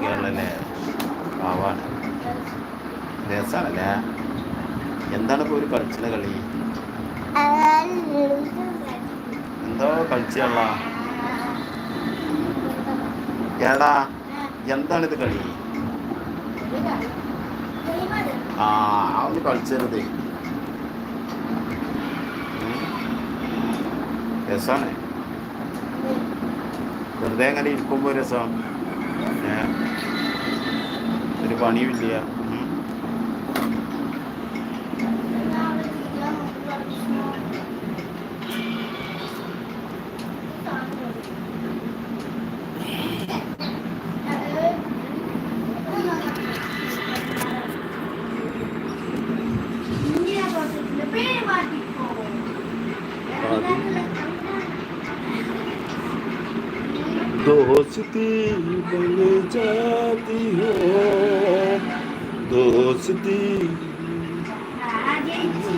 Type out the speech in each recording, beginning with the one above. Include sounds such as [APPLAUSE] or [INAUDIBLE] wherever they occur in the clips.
കളിക്കുകയാണല്ലേ പാവാണ്. രസമാണല്ലേ എന്താണ് ഇപ്പോൾ ഒരു കളിച്ചിന കളി? എന്തോ കളിച്ചുള്ള ഏടാ എന്താണിത് കളി? ആ ഒന്ന് കളിച്ചരുത്. രസമാണ് വെറുതെ അങ്ങനെ ഇരിക്കുമ്പോൾ രസം? ഏ? ਪਾਣੀ ਵੀ ਲਿਆ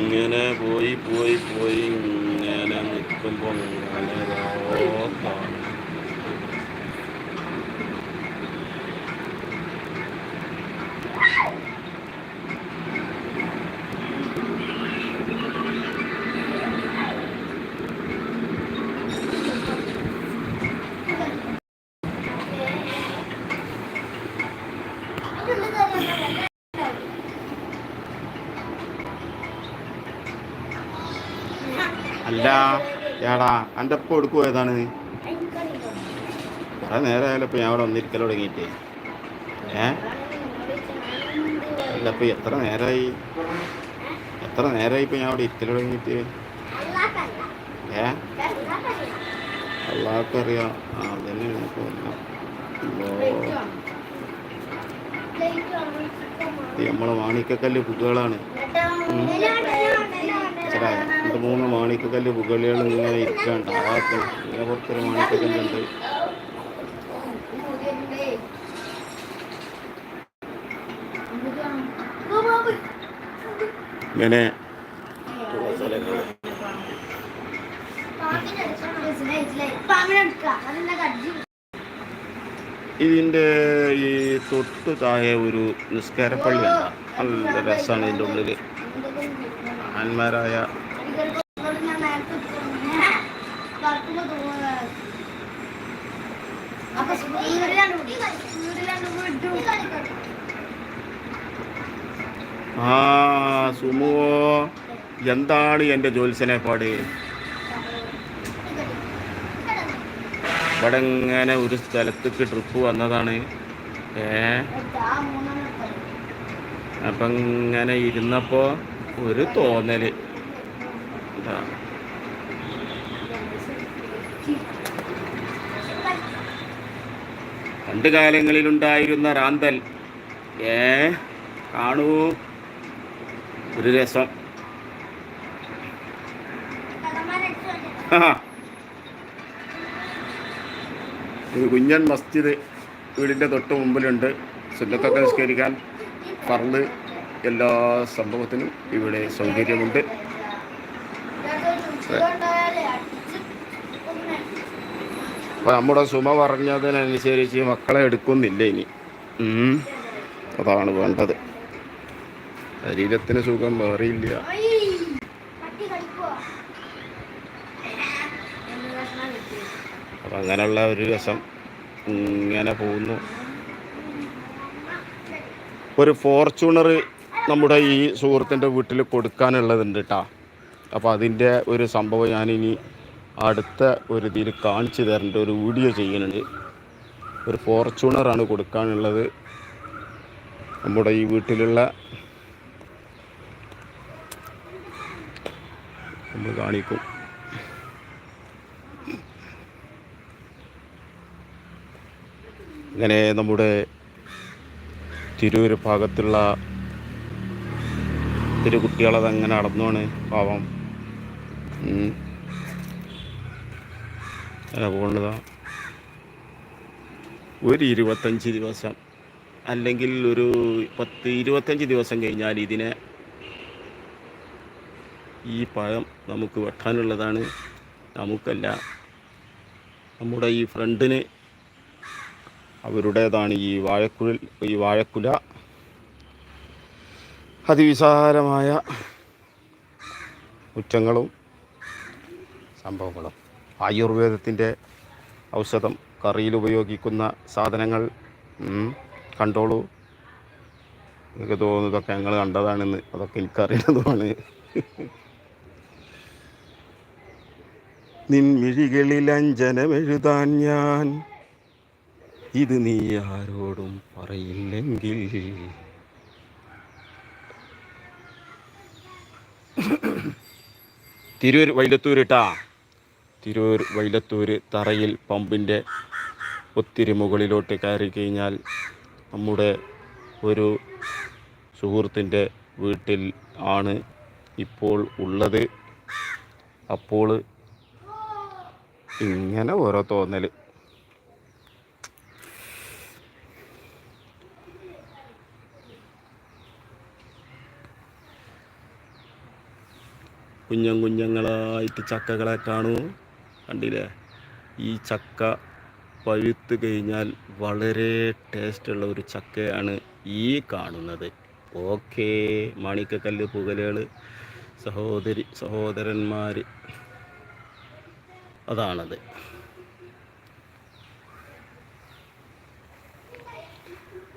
ഇങ്ങനെ പോയി പോയി പോയി ഇങ്ങനെ നിൽക്കുമ്പോൾ ഇങ്ങനെ രോഗമാണ്. അല്ല ഏടാ എന്റെ ഒപ്പം എടുക്കുമോ ഏതാണ്? കുറെ നേരമായാലും ഇപ്പം ഞാൻ അവിടെ വന്നിരിക്കൽ തുടങ്ങിയിട്ട്. ഏ? അല്ല ഇപ്പം എത്ര നേരമായി എത്ര നേരമായി ഇപ്പം ഞാൻ അവിടെ ഇരിക്കൽ തുടങ്ങിയിട്ട്? ഏ? എല്ലാവർക്കും അറിയാം ആ അതന്നെ എനിക്ക് നമ്മളെ മാണിക്കക്കല്ല് ബുക്കുകളാണ് മനസ്സിലായ? രണ്ട് മൂന്ന് മാണിക്കക്കല്ല് പുകളികൾ ഇങ്ങനെ ഇരിക്കാണ്ട് ആക്കും ഇതിനെ ഇങ്ങനെ ഇതിന്റെ ഈ തൊട്ട് താഴെ ഒരു നിസ്കാരപ്പള്ളി ഉണ്ട് നല്ല രസമാണ് ഇതിന്റെ ഉള്ളിൽ ആന്മാരായ ആ സുമുവോ എന്താണ് എന്റെ ജോത്സനെ പാട്? ഇവിടെ ഇങ്ങനെ ഒരു സ്ഥലത്തേക്ക് ട്രിപ്പ് വന്നതാണ്. ഏ? അപ്പം ഇങ്ങനെ ഇരുന്നപ്പോൾ ഒരു തോന്നൽ ഇതാ. പണ്ട് കാലങ്ങളിലുണ്ടായിരുന്ന റാന്തൽ. ഏ? കാണൂ. ഒരു രസം. [LAUGHS] ഒരു കുഞ്ഞൻ മസ്ജിദ് വീടിന്റെ തൊട്ട് മുമ്പിലുണ്ട്. സുന്നത്തൊക്കെ നിസ്കരിക്കാൻ പറന്ന് എല്ലാ സംഭവത്തിനും ഇവിടെ സൗകര്യമുണ്ട്. അപ്പോൾ നമ്മുടെ സുമ പറഞ്ഞതിനനുസരിച്ച് മക്കളെ എടുക്കുന്നില്ല ഇനി. അതാണ് വേണ്ടത്. ശരീരത്തിന് സുഖം വേറെയില്ല. അപ്പം അങ്ങനെയുള്ള ഒരു രസം ഇങ്ങനെ പോകുന്നു. ഒരു ഫോർച്യൂണർ നമ്മുടെ ഈ സുഹൃത്തിന്റെ വീട്ടിൽ കൊടുക്കാനുള്ളതുണ്ട് കേട്ടോ അപ്പോൾ അതിന്റെ ഒരു സംഭവം ഞാനിനി അടുത്ത ഒരു ഇതിൽ കാണിച്ചു തരേണ്ട ഒരു വീഡിയോ ചെയ്യുന്നുണ്ട്. ഒരു ഫോർച്യൂണറാണ് കൊടുക്കാനുള്ളത്. നമ്മുടെ ഈ വീട്ടിലുള്ള നമ്മൾ കാണിക്കും. അങ്ങനെ നമ്മുടെ തിരൂർ ഭാഗത്തുള്ള തിരു കുട്ടികളത് അങ്ങനെ നടന്നുമാണ് പാവം. പോകേണ്ടതാ. ഒരു ഇരുപത്തഞ്ച് ദിവസം അല്ലെങ്കിൽ ഒരു പത്ത് ഇരുപത്തഞ്ച് ദിവസം കഴിഞ്ഞാൽ ഇതിനെ ഈ പഴം നമുക്ക് വെട്ടാനുള്ളതാണ്. നമുക്കല്ല നമ്മുടെ ഈ ഫ്രണ്ടിന് അവരുടേതാണ് ഈ വാഴക്കുഴൽ ഈ വാഴക്കുല. അതിവിശാലമായ കുറ്റങ്ങളും സംഭവങ്ങളും. ആയുർവേദത്തിന്റെ ഔഷധം കറിയിൽ ഉപയോഗിക്കുന്ന സാധനങ്ങൾ കണ്ടോളൂ. എനിക്ക് തോന്നുന്നതൊക്കെ ഞങ്ങൾ കണ്ടതാണെന്ന് അതൊക്കെ എനിക്കറിയുന്നതുമാണ്. നിൻമിഴികളിൽ അഞ്ജനമെഴുതാൻ ഞാൻ. ഇത് നീ ആരോടും പറയില്ലെങ്കിൽ. തിരൂർ വൈലത്തൂരിട്ടാ. തിരൂർ വൈലത്തൂർ തറയിൽ പമ്പിന്റെ ഒത്തിരി മുകളിലോട്ട് കയറി കഴിഞ്ഞാൽ നമ്മുടെ ഒരു സുഹൃത്തിന്റെ വീട്ടിൽ ആണ് ഇപ്പോൾ ഉള്ളത്. അപ്പോൾ ഇങ്ങനെ ഓരോ തോന്നൽ കുഞ്ഞം കുഞ്ഞങ്ങളായിട്ട് ചക്കകളെ കാണൂ. കണ്ടില്ലേ? ഈ ചക്ക പഴുത്ത് കഴിഞ്ഞാൽ വളരെ ടേസ്റ്റുള്ള ഒരു ചക്കയാണ് ഈ കാണുന്നത്. ഓക്കേ. മാണിക്കക്കല്ല് പുകലുകൾ സഹോദരി സഹോദരന്മാർ അതാണത്.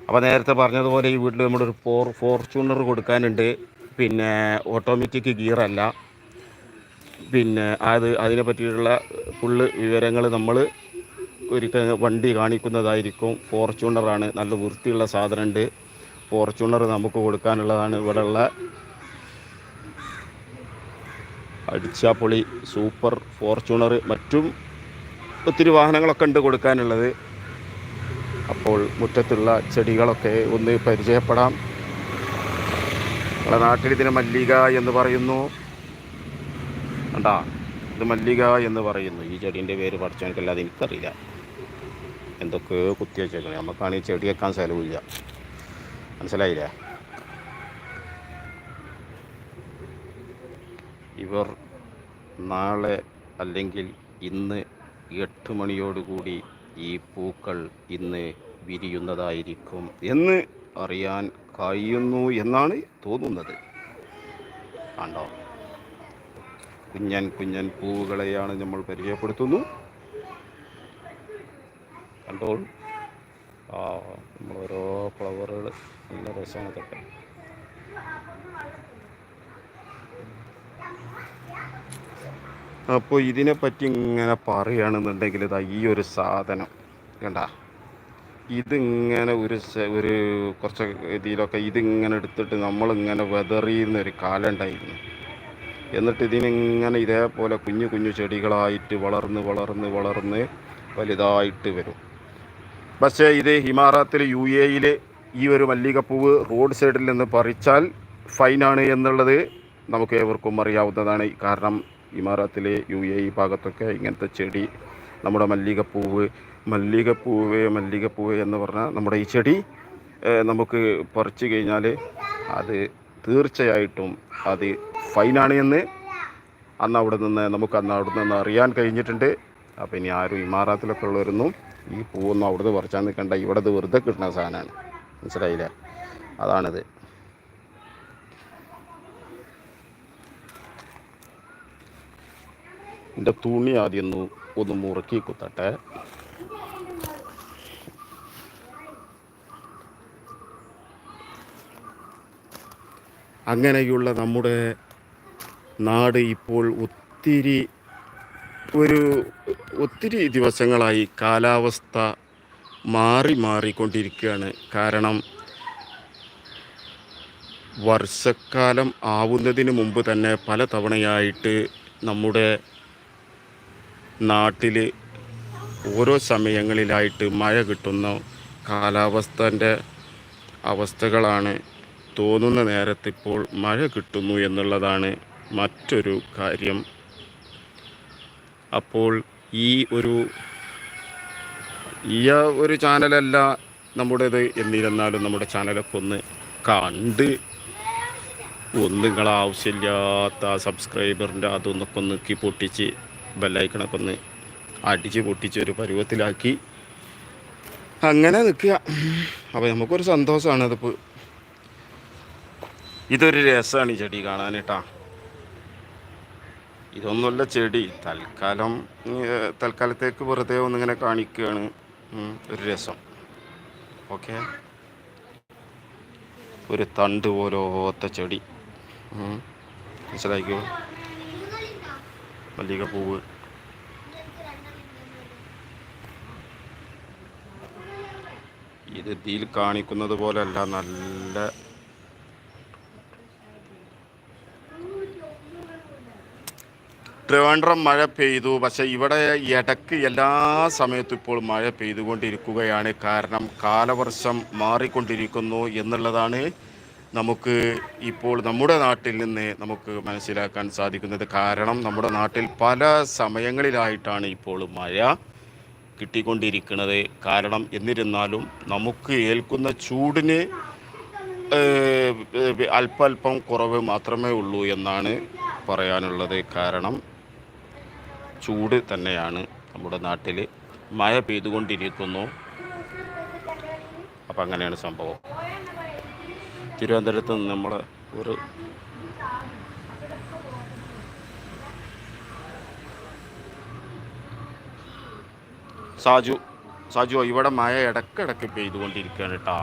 അപ്പോൾ നേരത്തെ പറഞ്ഞതുപോലെ ഈ വീട്ടിൽ നമ്മളൊരു ഫോർ ഫോർച്യൂണർ കൊടുക്കാനുണ്ട്. പിന്നെ ഓട്ടോമാറ്റിക് ഗിയറല്ല. പിന്നെ അത് അതിനെ പറ്റിയിട്ടുള്ള ഫുള്ള് വിവരങ്ങൾ നമ്മൾ ഒരിക്കൽ വണ്ടി കാണിക്കുന്നതായിരിക്കും. ഫോർച്യൂണറാണ്. നല്ല വൃത്തിയുള്ള സാധനമുണ്ട്. ഫോർച്യൂണർ നമുക്ക് കൊടുക്കാനുള്ളതാണ് ഇവിടെയുള്ള അടിച്ചാപ്പൊളി സൂപ്പർ ഫോർച്യൂണർ മറ്റും ഒത്തിരി വാഹനങ്ങളൊക്കെ ഉണ്ട് കൊടുക്കാനുള്ളത്. അപ്പോൾ മുറ്റത്തുള്ള ചെടികളൊക്കെ ഒന്ന് പരിചയപ്പെടാം. നമ്മുടെ നാട്ടിൽ ഇതിന് മല്ലിക എന്ന് പറയുന്നു. കണ്ടാ? ഇത് മല്ലിക എന്ന് പറയുന്നു. ഈ ചെടീന്റെ പേര് പഠിച്ചവനക്കല്ലാതെ എനിക്കറിയില്ല. എന്തൊക്കെയോ കുത്തി വെച്ചേക്കണം നമുക്കാണെങ്കിൽ ചെടി വെക്കാൻ സ്ഥലമില്ല. മനസ്സിലായില്ലേ? ഇവർ നാളെ അല്ലെങ്കിൽ ഇന്ന് എട്ട് മണിയോടുകൂടി ഈ പൂക്കൾ ഇന്ന് വിരിയുന്നതായിരിക്കും എന്ന് അറിയാൻ കഴിയുന്നു എന്നാണ് തോന്നുന്നത്. കണ്ടോ? കുഞ്ഞൻ കുഞ്ഞൻ പൂവുകളെയാണ് നമ്മൾ പരിചയപ്പെടുത്തുന്നു. കണ്ടോൾ? നമ്മൾ ഓരോ ഫ്ലവറുകൾ നല്ല രസമാണ് ഇതൊക്കെ അപ്പോൾ ഇതിനെപ്പറ്റി ഇങ്ങനെ പറയുകയാണെന്നുണ്ടെങ്കിൽ ഇതാ ഈ ഒരു സാധനം കണ്ട? ഇതിങ്ങനെ ഒരു ഒരു കുറച്ച് ഇതിലൊക്കെ ഇതിങ്ങനെ എടുത്തിട്ട് നമ്മളിങ്ങനെ വെതറിയുന്ന ഒരു കാലം ഉണ്ടായിരുന്നു. എന്നിട്ട് ഇതിനിങ്ങനെ ഇതേപോലെ കുഞ്ഞു കുഞ്ഞു ചെടികളായിട്ട് വളർന്ന് വളർന്ന് വളർന്ന് വലുതായിട്ട് വരും. പക്ഷേ ഇത് ഹിമാറാത്തിൽ യു എയിൽ ഈ ഒരു മല്ലികപ്പൂവ് റോഡ് സൈഡിൽ നിന്ന് പറിച്ചാൽ ഫൈനാണ് എന്നുള്ളത് നമുക്ക് ഏവർക്കും അറിയാവുന്നതാണ്. കാരണം ഇമാറാത്തിലെ യു എ ഇ ഭാഗത്തൊക്കെ ഇങ്ങനത്തെ ചെടി നമ്മുടെ മല്ലികപ്പൂവ് മല്ലികപ്പൂവ് മല്ലികപ്പൂവ് എന്ന് പറഞ്ഞാൽ നമ്മുടെ ഈ ചെടി നമുക്ക് പറിച്ചു കഴിഞ്ഞാൽ അത് തീർച്ചയായിട്ടും അത് ഫൈനാണ് എന്ന് അന്ന് അവിടെ നിന്ന് നമുക്ക് അന്ന് അവിടെ നിന്ന് അറിയാൻ കഴിഞ്ഞിട്ടുണ്ട്. അപ്പോൾ ഇനി ആരും ഇമാറാത്തിലൊക്കെ ഉള്ളവരൊന്നും ഈ പൂവൊന്നും അവിടുന്ന് പറിച്ചാൽ നിൽക്കണ്ട. ഇവിടെ വെറുതെ കിട്ടുന്ന സാധനമാണ്. മനസ്സിലായില്ലേ? അതാണിത്. എന്റെ തുണി ആദ്യം ഒന്ന് ഒന്ന് മുറുക്കി കുത്തട്ടെ അങ്ങനെയുള്ള നമ്മുടെ നാട് ഇപ്പോൾ ഒത്തിരി ഒരു ഒത്തിരി ദിവസങ്ങളായി കാലാവസ്ഥ മാറി മാറിക്കൊണ്ടിരിക്കുകയാണ് കാരണം വർഷക്കാലം ആവുന്നതിന് മുമ്പ് തന്നെ പല തവണയായിട്ട് നമ്മുടെ നാട്ടിൽ ഓരോ സമയങ്ങളിലായിട്ട് മഴ കിട്ടുന്ന കാലാവസ്ഥന്റെ അവസ്ഥകളാണ് തോന്നുന്ന നേരത്തിപ്പോൾ മഴ കിട്ടുന്നു എന്നുള്ളതാണ് മറ്റൊരു കാര്യം. അപ്പോൾ ഈ ഒരു ഈ ഒരു ചാനലല്ല നമ്മുടേത് എന്നിരുന്നാലും നമ്മുടെ ചാനലൊക്കെ ഒന്ന് കണ്ട് ഒന്നുങ്ങളാവശ്യമില്ലാത്ത സബ്സ്ക്രൈബറിന്റെ അതൊന്നൊക്കെ ഒന്ന് പൊട്ടിച്ച് ബെല്ലൈക്കണൊക്കെ ഒന്ന് അടിച്ച് പൊട്ടിച്ച് ഒരു പരുവത്തിലാക്കി. അങ്ങനെ നിൽക്കുക. അപ്പോൾ നമുക്കൊരു സന്തോഷമാണ് അതിപ്പോൾ ഇതൊരു രസമാണ് ഈ ചെടി കാണാൻ കേട്ടാ. ഇതൊന്നുമല്ല ചെടി. തൽക്കാലം തൽക്കാലത്തേക്ക് വെറുതെ ഒന്നിങ്ങനെ കാണിക്കുകയാണ്. ഒരു രസം. ഓക്കെ? ഒരു തണ്ട് പോലോത്ത ചെടി. മനസ്സിലാക്കിയോ മല്ലിക പൂവ് ഇത് ഇതിൽ കാണിക്കുന്നത് പോലെയല്ല നല്ല ട്രിവാൻഡ്രം മഴ പെയ്തു. പക്ഷേ ഇവിടെ ഇടയ്ക്ക് എല്ലാ സമയത്തും ഇപ്പോൾ മഴ പെയ്തുകൊണ്ടിരിക്കുകയാണ്. കാരണം കാലവർഷം മാറിക്കൊണ്ടിരിക്കുന്നു എന്നുള്ളതാണ് നമുക്ക് ഇപ്പോൾ നമ്മുടെ നാട്ടിൽ നിന്ന് നമുക്ക് മനസ്സിലാക്കാൻ സാധിക്കുന്നത് കാരണം നമ്മുടെ നാട്ടിൽ പല സമയങ്ങളിലായിട്ടാണ് ഇപ്പോൾ മഴ കിട്ടിക്കൊണ്ടിരിക്കുന്നത്. കാരണം എന്നിരുന്നാലും നമുക്ക് ഏൽക്കുന്ന ചൂടിന് അല്പല്പം കുറവ് മാത്രമേ ഉള്ളൂ എന്നാണ് പറയാനുള്ളത്. കാരണം ചൂട് തന്നെയാണ് നമ്മുടെ നാട്ടിൽ മഴ പെയ്തുകൊണ്ടിരിക്കുന്നു. അപ്പം അങ്ങനെയാണ് സംഭവം. തിരുവനന്തപുരത്ത് നിന്ന് നമ്മൾ ഒരു സാജു സാജു ഇവിടെ മഴ ഇടക്കിടക്ക് പെയ്തുകൊണ്ടിരിക്കുകയാണ് കേട്ടോ.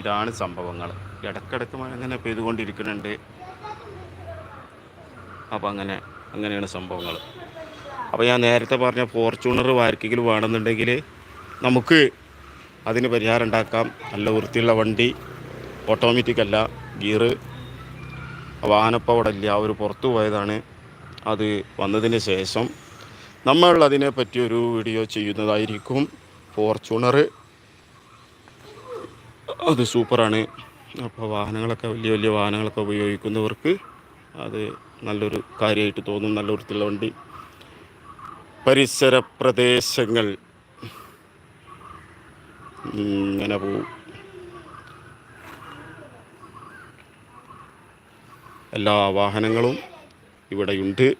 ഇതാണ് സംഭവങ്ങൾ. ഇടക്കിടക്ക് മഴ അങ്ങനെ പെയ്തുകൊണ്ടിരിക്കുന്നുണ്ട്. അപ്പം അങ്ങനെ അങ്ങനെയാണ് സംഭവങ്ങൾ. അപ്പോൾ ഞാൻ നേരത്തെ പറഞ്ഞ ഫോർച്യൂണർ വാർക്കെങ്കിലും വേണമെന്നുണ്ടെങ്കിൽ നമുക്ക് അതിന് പരിഹാരം ഉണ്ടാക്കാം. നല്ല വൃത്തിയുള്ള വണ്ടി ഓട്ടോമാറ്റിക് അല്ല ഗിയറ് വാഹനപ്പവടല്ല അവർ പുറത്തു പോയതാണ്. അത് വന്നതിന് ശേഷം നമ്മൾ അതിനെ പറ്റി ഒരു വീഡിയോ ചെയ്യുന്നതായിരിക്കും. ഫോർച്യൂണർ അത് സൂപ്പറാണ്. അപ്പോൾ വാഹനങ്ങളൊക്കെ വലിയ വലിയ വാഹനങ്ങളൊക്കെ ഉപയോഗിക്കുന്നവർക്ക് അത് നല്ലൊരു കാര്യമായിട്ട് തോന്നും. നല്ല വൃത്തിയുള്ള വണ്ടി. പരിസര പ്രദേശങ്ങൾ ഇങ്ങനെ പോവും. എല്ലാ വാഹനങ്ങളും ഇവിടെയുണ്ട്.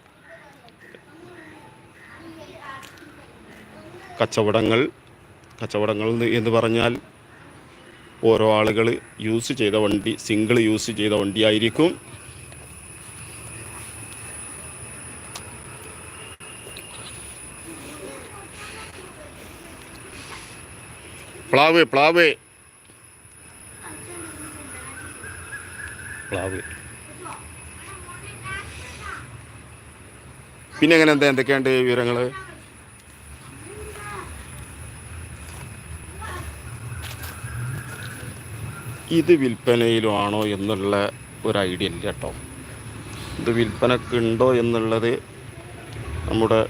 കച്ചവടങ്ങൾ കച്ചവടങ്ങൾ എന്ന് പറഞ്ഞാൽ ഓരോ ആളുകൾ യൂസ് ചെയ്ത വണ്ടി സിംഗിൾ യൂസ് ചെയ്ത വണ്ടിയായിരിക്കും. പ്ലാവ് പ്ലാവ്. പ്ലാവ്. പിന്നെ എങ്ങനെ എന്താ എന്തൊക്കെയുണ്ട് വിവരങ്ങൾ ഇത് വിൽപ്പനയിലാണോ എന്നുള്ള ഒരു ഐഡിയ ഇല്ല കേട്ടോ. ഇത് വിൽപ്പനക്ക് ഉണ്ടോ എന്നുള്ളത് നമ്മുടെ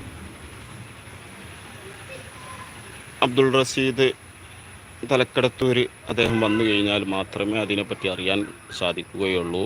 അബ്ദുൾ റഷീദ് തലക്കടത്തൂർ അദ്ദേഹം വന്നു കഴിഞ്ഞാൽ മാത്രമേ അതിനെപ്പറ്റി അറിയാൻ സാധിക്കുകയുള്ളൂ.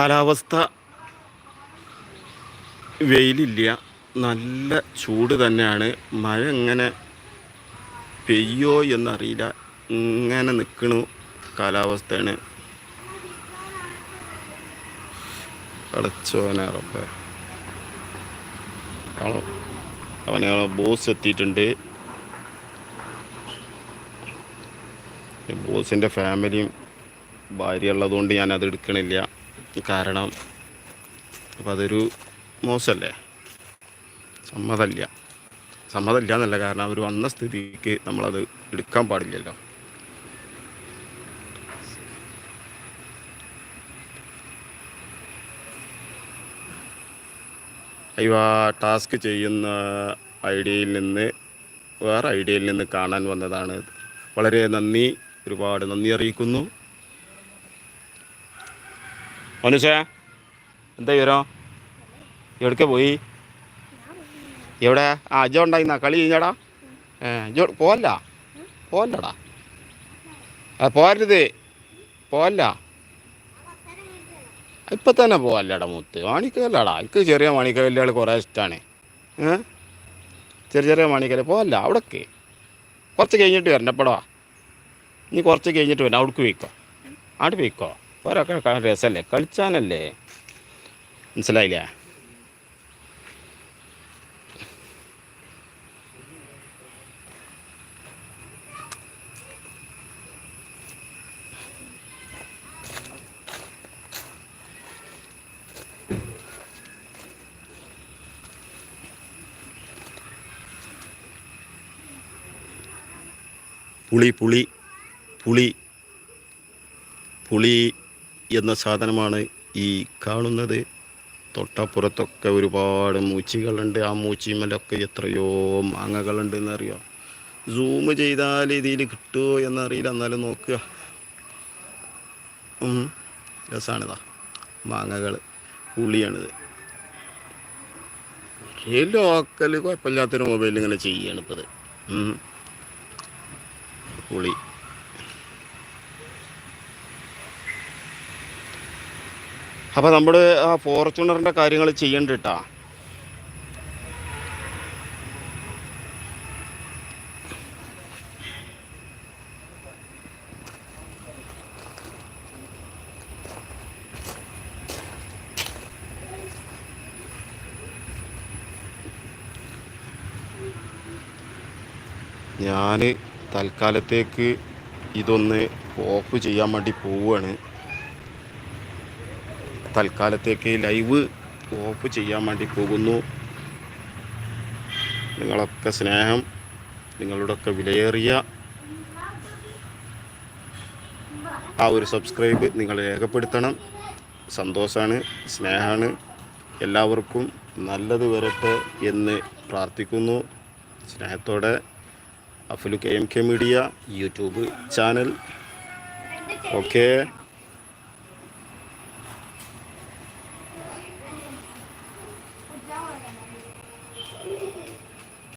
കാലാവസ്ഥ വെയിലില്ല. നല്ല ചൂട് തന്നെയാണ്. മഴ എങ്ങനെ പെയ്യോ എന്നറിയില്ല. ഇങ്ങനെ നിൽക്കണു കാലാവസ്ഥയാണ്. അടച്ചോനറപ്പേ അവനെ ബോസ് എത്തിയിട്ടുണ്ട്. ബോസിന്റെ ഫാമിലിയും ഭാര്യ ഉള്ളതുകൊണ്ട് ഞാൻ എടുക്കണില്ല. കാരണം അപ്പോൾ അതൊരു മോശമല്ലേ? സമ്മതമില്ല. സമ്മതമില്ല എന്നല്ല കാരണം അവർ വന്ന സ്ഥിതിക്ക് നമ്മളത് എടുക്കാൻ പാടില്ലല്ലോ. അയ്യോ ആ ടാസ്ക് ചെയ്യുന്ന ഐഡിയയിൽ നിന്ന് വേറെ ഐഡിയയിൽ നിന്ന് കാണാൻ വന്നതാണ്. വളരെ നന്ദി ഒരുപാട് നന്ദി അറിയിക്കുന്നു. മനുഷ്യ എന്താ വിവരം? എവിടേക്ക് പോയി? എവിടെ? ആ അജോ ഉണ്ടായിരുന്ന? കളി കഴിഞ്ഞാടാ? അജോ പോവല്ല? പോവല്ലടാ? ആ പോരരുത് പോവല്ല? ഇപ്പം തന്നെ പോവല്ലടാ മുത്ത്. മാണിക്കല്ലടാ. എനിക്ക് ചെറിയ മാണിക്കല്ലുകൾ കുറേ ഇഷ്ടമാണ് ചെറിയ ചെറിയ മാണിക്കൽ പോവല്ല? അവിടേക്ക്. കുറച്ച് കഴിഞ്ഞിട്ട് വരണ്ടപ്പടാ നീ കുറച്ച് കഴിഞ്ഞിട്ട് വരണം അവിടേക്ക് പോയിക്കോ. അവിടെ പോയിക്കോ. ഓരോക്കെ രസമല്ലേ കളിച്ചാനല്ലേ? മനസ്സിലായില്ലേ? പുളി പുളി പുളി പുളി. എന്ന സാധനമാണ് ഈ കാണുന്നത്. തൊട്ടപ്പുറത്തൊക്കെ ഒരുപാട് മൂച്ചികളുണ്ട്. ആ മൂച്ചിമലൊക്കെ എത്രയോ മാങ്ങകളുണ്ട് എന്നറിയാം? സൂം ചെയ്താൽ ഇതിൽ കിട്ടുമോ എന്നറിയില്ല. എന്നാലും നോക്കുക. രസാണിതാ. മാങ്ങകൾ പുളിയാണിത്. ലോക്കൽ കുഴപ്പമില്ലാത്തൊരു മൊബൈൽ ഇങ്ങനെ ചെയ്യാണ് ഇപ്പോൾ ഇത്. പുളി. അപ്പോൾ നമ്മൾ ആ ഫോർച്യൂണറിന്റെ കാര്യങ്ങൾ ചെയ്യണ്ട കേട്ടാ ഞാൻ തൽക്കാലത്തേക്ക് ഇതൊന്ന് ഓഫ് ചെയ്യാൻ വേണ്ടി പോവുകയാണ് തൽക്കാലത്തേക്ക് ലൈവ് ഓഫ് ചെയ്യാൻ വേണ്ടി പോകുന്നു. നിങ്ങളൊക്കെ സ്നേഹം നിങ്ങളുടെയൊക്കെ വിലയേറിയ ആ ഒരു സബ്സ്ക്രൈബ് നിങ്ങൾ രേഖപ്പെടുത്തണം. സന്തോഷമാണ് സ്നേഹമാണ് എല്ലാവർക്കും നല്ലത് വരട്ടെ എന്ന് പ്രാർത്ഥിക്കുന്നു. സ്നേഹത്തോടെ അഫുലു K M K media YouTube channel. Okay.